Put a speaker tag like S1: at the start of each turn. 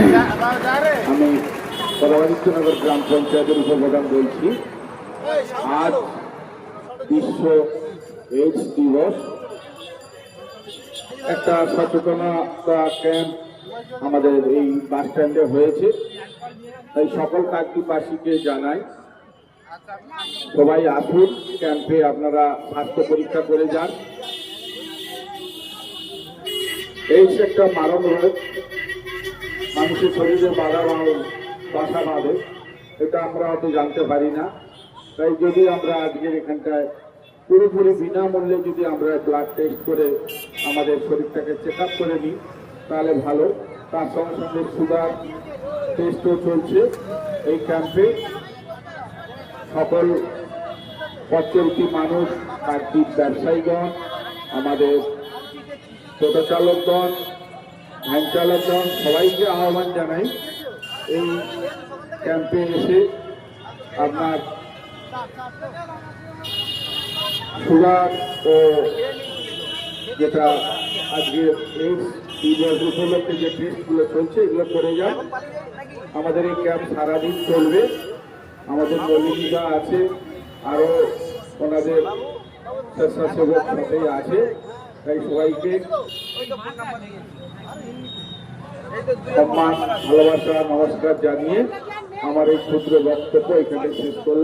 S1: আমি পরমাদিত্যনগর গ্রাম পঞ্চায়েতের উপপ্রধান বলছি, আজ বিশ্ব এইডস দিবস। একটা সচেতনতা ক্যাম্প আমাদের এই বাস স্ট্যান্ডে হয়েছে। তাই সকল কাকদ্বীপবাসীকে জানাই, সবাই আসুন, ক্যাম্পে আপনারা স্বাস্থ্য পরীক্ষা করে যান। এইডস একটা মারণ রোগ। মানুষের শরীরে বাধা বাঁধ- বাসা বাঁধে এটা আমরা হয়তো জানতে পারি না। তাই যদি আমরা আজকের এখানটায় পুরোপুরি বিনামূল্যে যদি আমরা ব্লাড টেস্ট করে আমাদের শরীরটাকে চেক আপ করে নিই, তাহলে ভালো। তার সঙ্গে সঙ্গে সুগার টেস্টও চলছে। এই ক্যাম্পে সকল পথচলতি মানুষ, আর্থিক ব্যবসায়ীগণ, আমাদের টোটো চালকগণ ভ্যান চালকগণ সবাইকে আহ্বান জানাই এই ক্যাম্পে এসে আপনার সুগার ও যেটা আজকে দিবস উপলক্ষে যে টেস্টগুলো চলছে, এগুলো করে যান। আমাদের এই ক্যাম্প সারাদিন চলবে। আমাদের মল্লিকা আছে, আরও ওনাদের স্বেচ্ছাসেবক সাথেই আছে। তাই সবাইকে সম্মান ভালোবাসা নমস্কার জানিয়ে আমার এই ক্ষুদ্র বক্তব্য এখানে শেষ করলাম।